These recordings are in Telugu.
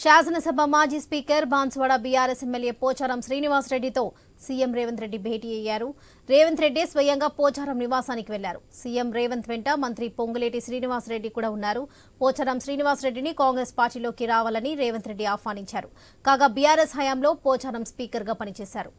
శాసనసభ మాజీ speaker Banswada BRS MLA Pocharam Srinivas రెడ్డితో సీఎం రేవంత్ రెడ్డి భేటీ అయ్యారు. రేవంత్ రెడ్డి స్వయంగా పోచారం నివాసానికి వెళ్ళారు. సీఎం రేవంత్ వెంట మంత్రి పొంగులేటి శ్రీనివాస్ రెడ్డి కూడా ఉన్నారు. పోచారం శ్రీనివాస్ రెడ్డిని కాంగ్రెస్ పార్టీలోకి రావాలని రేవంత్ రెడ్డి ఆహ్వానించారు. కాగా బీఆర్ఎస్ హయాంలో పోచారం స్పీకర్గా పనిచేశారు.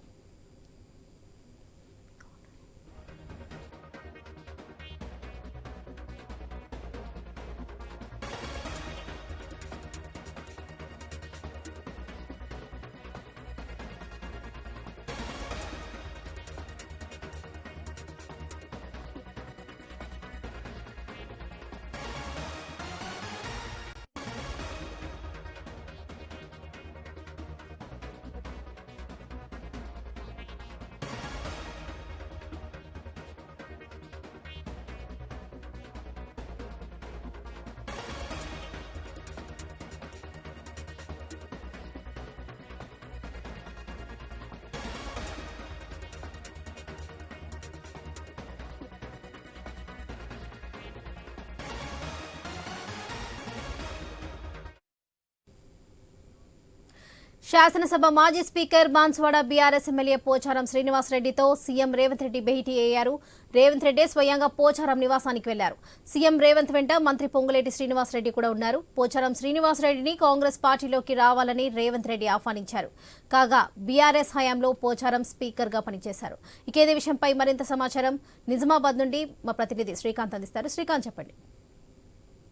శాసనసభ మాజీ speaker Banswada BRS MLA Pocharam Srinivas రెడ్డితో సీఎం రేవంత్ రెడ్డి భేటీ అయ్యారు. రేవంత్ రెడ్డి స్వయంగా పోచారం నివాసానికి వెళ్ళారు. సీఎం రేవంత్ వెంట మంత్రి పొంగులేటి శ్రీనివాస్ రెడ్డి కూడా ఉన్నారు. పోచారం శ్రీనివాస్ రెడ్డిని కాంగ్రెస్ పార్టీలోకి రావాలని రేవంత్ రెడ్డి ఆహ్వానించారు. కాగా బీఆర్ఎస్ హయాంలో పోచారం స్పీకర్గా పనిచేశారు. ఇకేదే విషయంపై మరింత సమాచారం నిజామాబాద్ నుండి మా ప్రతినిధి శ్రీకాంత్ అందిస్తారు. శ్రీకాంత్ చెప్పండి.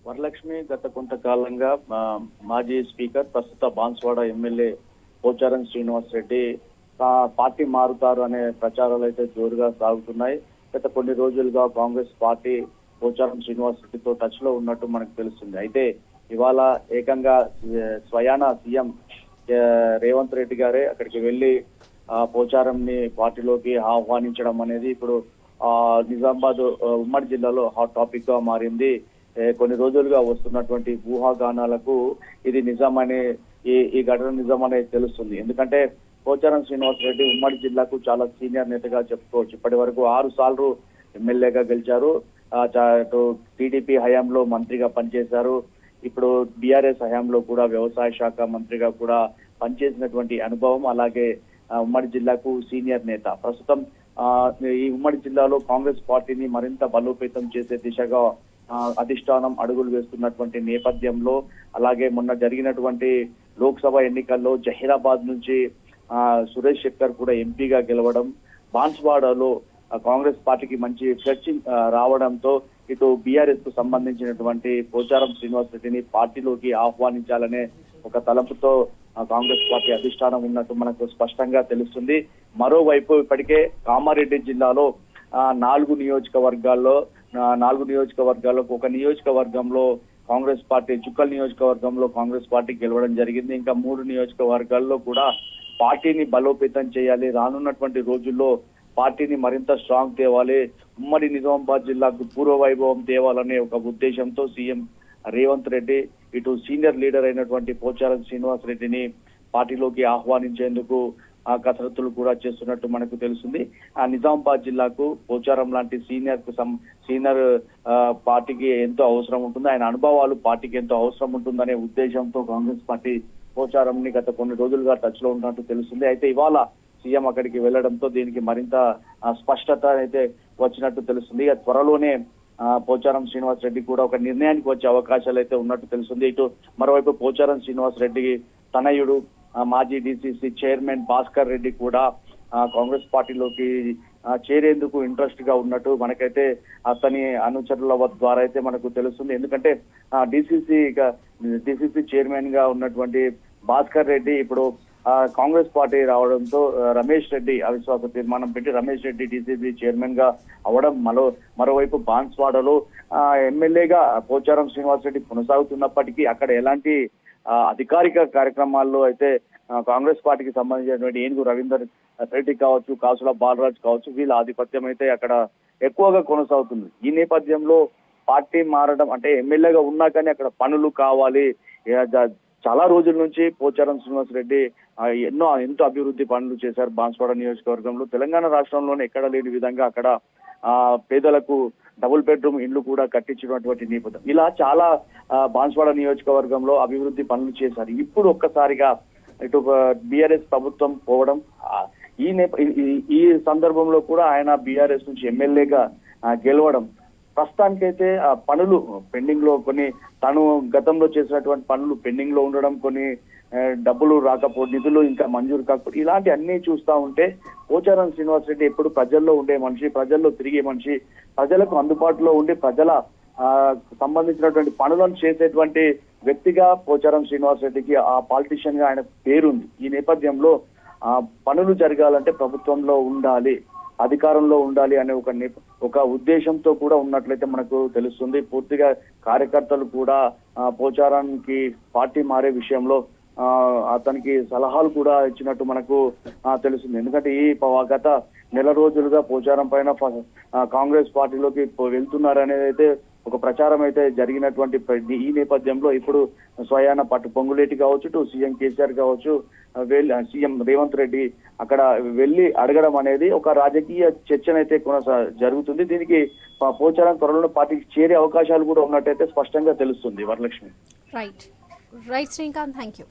వరలక్ష్మి గత కొంతకాలంగా మాజీ స్పీకర్ ప్రస్తుత బాన్స్వాడ ఎమ్మెల్యే పోచారం శ్రీనివాస్ రెడ్డి పార్టీ మారుతారు అనే ప్రచారాలు అయితే జోరుగా సాగుతున్నాయి. గత కొన్ని రోజులుగా కాంగ్రెస్ పార్టీ పోచారం శ్రీనివాస్ రెడ్డితో టచ్లో ఉన్నట్టు మనకు తెలుస్తుంది. అయితే ఇవాళ ఏకంగా స్వయాన సీఎం రేవంత్ రెడ్డి గారే అక్కడికి వెళ్ళి ఆ, పోచారంని పార్టీలోకి ఆహ్వానించడం అనేది ఇప్పుడు ఆ నిజామాబాద్ ఉమ్మడి జిల్లాలో హాట్ టాపిక్గా మారింది కొన్ని రోజులుగా వస్తున్నటువంటి ఊహాగానాలకు ఇది నిజమనే ఈ ఈ ఘటన నిజం అనేది తెలుస్తుంది. ఎందుకంటే పోచారం శ్రీనివాస్ రెడ్డి ఉమ్మడి జిల్లాకు చాలా సీనియర్ నేతగా చెప్పుకోవచ్చు. ఇప్పటి వరకు ఆరు సార్లు ఎమ్మెల్యేగా గెలిచారు. ఆ, టీడీపీ హయాంలో మంత్రిగా పనిచేశారు. ఇప్పుడు బీఆర్ఎస్ హయాంలో కూడా వ్యవసాయ శాఖ మంత్రిగా కూడా పనిచేసినటువంటి అనుభవం అలాగే ఉమ్మడి జిల్లాకు సీనియర్ నేత. ప్రస్తుతం ఈ ఉమ్మడి జిల్లాలో కాంగ్రెస్ పార్టీని మరింత బలోపేతం చేసే దిశగా అధిష్టానం అడుగులు వేస్తున్నటువంటి నేపథ్యంలో అలాగే మొన్న జరిగినటువంటి లోక్సభ ఎన్నికల్లో జహీరాబాద్ నుంచి సురేష్ శెట్టర్ కూడా ఎంపీగా గెలవడం బాన్స్వాడలో కాంగ్రెస్ పార్టీకి మంచి చర్చి రావడంతో ఇటు బీఆర్ఎస్కు సంబంధించినటువంటి పోచారం శ్రీనివాస్ రెడ్డిని పార్టీలోకి ఆహ్వానించాలనే ఒక తలంపుతో కాంగ్రెస్ పార్టీ అధిష్టానం ఉన్నట్టు మనకు స్పష్టంగా తెలుస్తుంది. మరోవైపు ఇప్పటికే కామారెడ్డి జిల్లాలో నాలుగు నియోజకవర్గాల్లో నాలుగు నియోజకవర్గాల్లో ఒక నియోజకవర్గంలో కాంగ్రెస్ పార్టీ చుక్కల్ నియోజకవర్గంలో కాంగ్రెస్ పార్టీ గెలవడం జరిగింది. ఇంకా మూడు నియోజకవర్గాల్లో కూడా పార్టీని బలోపేతం చేయాలి. రానున్నటువంటి రోజుల్లో పార్టీని మరింత స్ట్రాంగ్ తేవాలి. ఉమ్మడి నిజామాబాద్ జిల్లాకు పూర్వ వైభవం తేవాలనే ఒక ఉద్దేశంతో సీఎం రేవంత్ రెడ్డి ఇటు సీనియర్ లీడర్ అయినటువంటి పోచారం శ్రీనివాస్ రెడ్డిని పార్టీలోకి ఆహ్వానించేందుకు ఆ కసరత్తులు కూడా చేస్తున్నట్టు మనకు తెలిసింది ఆ నిజామాబాద్ జిల్లాకు పోచారం లాంటి సీనియర్కు సీనియర్ పార్టీకి ఎంతో అవసరం ఉంటుంది. ఆయన అనుభవాలు పార్టీకి ఎంతో అవసరం ఉంటుందనే ఉద్దేశంతో కాంగ్రెస్ పార్టీ పోచారంని గత కొన్ని రోజులుగా టచ్లో ఉన్నట్టు తెలుస్తుంది. అయితే ఇవాళ సీఎం అక్కడికి వెళ్ళడంతో దీనికి మరింత స్పష్టత అయితే వచ్చినట్టు తెలుస్తుంది. ఇక త్వరలోనే పోచారం శ్రీనివాస్ రెడ్డి కూడా ఒక నిర్ణయానికి వచ్చే అవకాశాలు అయితే ఉన్నట్టు తెలుస్తుంది. ఇటు మరోవైపు పోచారం శ్రీనివాస్ రెడ్డి తనయుడు మాజీ డిసిసి చైర్మన్ భాస్కర్ రెడ్డి కూడా కాంగ్రెస్ పార్టీలోకి చేరేందుకు ఇంట్రెస్ట్గా ఉన్నట్టు మనకైతే అతని అనుచరుల ద్వారా అయితే మనకు తెలుస్తుంది. ఎందుకంటే డిసిసి డిసిసి చైర్మన్గా ఉన్నటువంటి భాస్కర్ రెడ్డి ఇప్పుడు కాంగ్రెస్ పార్టీ రావడంతో రమేష్ రెడ్డి అవిశ్వాస తీర్మానం పెట్టి రమేష్ రెడ్డి డిసిసి చైర్మన్గా అవడం మరో మరోవైపు బాన్స్వాడలో ఎమ్మెల్యేగా పోచారం శ్రీనివాస్ రెడ్డి కొనసాగుతున్నప్పటికీ అక్కడ ఎలాంటి అధికారిక కార్యక్రమాల్లో అయితే కాంగ్రెస్ పార్టీకి సంబంధించినటువంటి ఏనుగు రవీందర్ రెడ్డి కావచ్చు కాసుల బాలరాజ్ కావచ్చు వీళ్ళ ఆధిపత్యం అయితే అక్కడ ఎక్కువగా కొనసాగుతుంది. ఈ నేపథ్యంలో పార్టీ మారడం అంటే ఎమ్మెల్యేగా ఉన్నా కానీ అక్కడ పనులు కావాలి. చాలా రోజుల నుంచి పోచారం శ్రీనివాస్ రెడ్డి ఎన్నో ఎంతో అభివృద్ధి పనులు చేశారు బాన్స్వాడ నియోజకవర్గంలో. తెలంగాణ రాష్ట్రంలోనే ఎక్కడ లేని విధంగా అక్కడ ఆ పేదలకు డబుల్ బెడ్రూమ్ ఇండ్లు కూడా కట్టించినటువంటి నేపథ్యం. ఇలా చాలా బాన్స్వాడ నియోజకవర్గంలో అభివృద్ధి పనులు చేశారు. ఇప్పుడు ఒక్కసారిగా ఇటు బీఆర్ఎస్ ప్రభుత్వం పోవడం ఈ నేప ఈ- ఈ సందర్భంలో కూడా ఆయన బీఆర్ఎస్ నుంచి ఎమ్మెల్యేగా గెలవడం ప్రస్తుతానికైతే ఆ పనులు పెండింగ్లో కొన్ని తను గతంలో చేసినటువంటి పనులు పెండింగ్లో ఉండడం కొన్ని డబ్బులు రాకపో నిధులు ఇంకా మంజూరు కాకపోతే ఇలాంటి అన్ని చూస్తా ఉంటే పోచారం శ్రీనివాస్ రెడ్డి ఎప్పుడు ప్రజల్లో ఉండే మనిషి ప్రజల్లో తిరిగే మనిషి ప్రజలకు అందుబాటులో ఉండి ప్రజల సంబంధించినటువంటి పనులను చేసేటువంటి వ్యక్తిగా పోచారం శ్రీనివాస్ రెడ్డికి ఆ పాలిటిషియన్గా ఆయన పేరుంది. ఈ నేపథ్యంలో ఆ పనులు జరగాలంటే ప్రభుత్వంలో ఉండాలి. అధికారంలో ఉండాలి అనే ఒక ఒక ఉద్దేశంతో కూడా ఉన్నట్లయితే మనకు తెలుస్తుంది. పూర్తిగా కార్యకర్తలు కూడా పోచారానికి పార్టీ మారే విషయంలో అతనికి సలహాలు కూడా ఇచ్చినట్టు మనకు తెలుస్తుంది. ఎందుకంటే ఈ గత నెల రోజులుగా పోచారం పైన కాంగ్రెస్ పార్టీలోకి వెళ్తున్నారనేది అయితే ఒక ప్రచారం అయితే జరిగినటువంటి ఈ నేపథ్యంలో ఇప్పుడు స్వయాన పట్టు పొంగులేటి కావచ్చు టు సీఎం కేసీఆర్ కావచ్చు వెళ్ళి సీఎం రేవంత్ రెడ్డి అక్కడ వెళ్ళి అడగడం అనేది ఒక రాజకీయ చర్చనైతే కొనసా జరుగుతుంది. దీనికి పోచారం త్వరలో పార్టీకి చేరే అవకాశాలు కూడా ఉన్నట్టయితే స్పష్టంగా తెలుస్తుంది Varalakshmi. Right right Srikanth thank you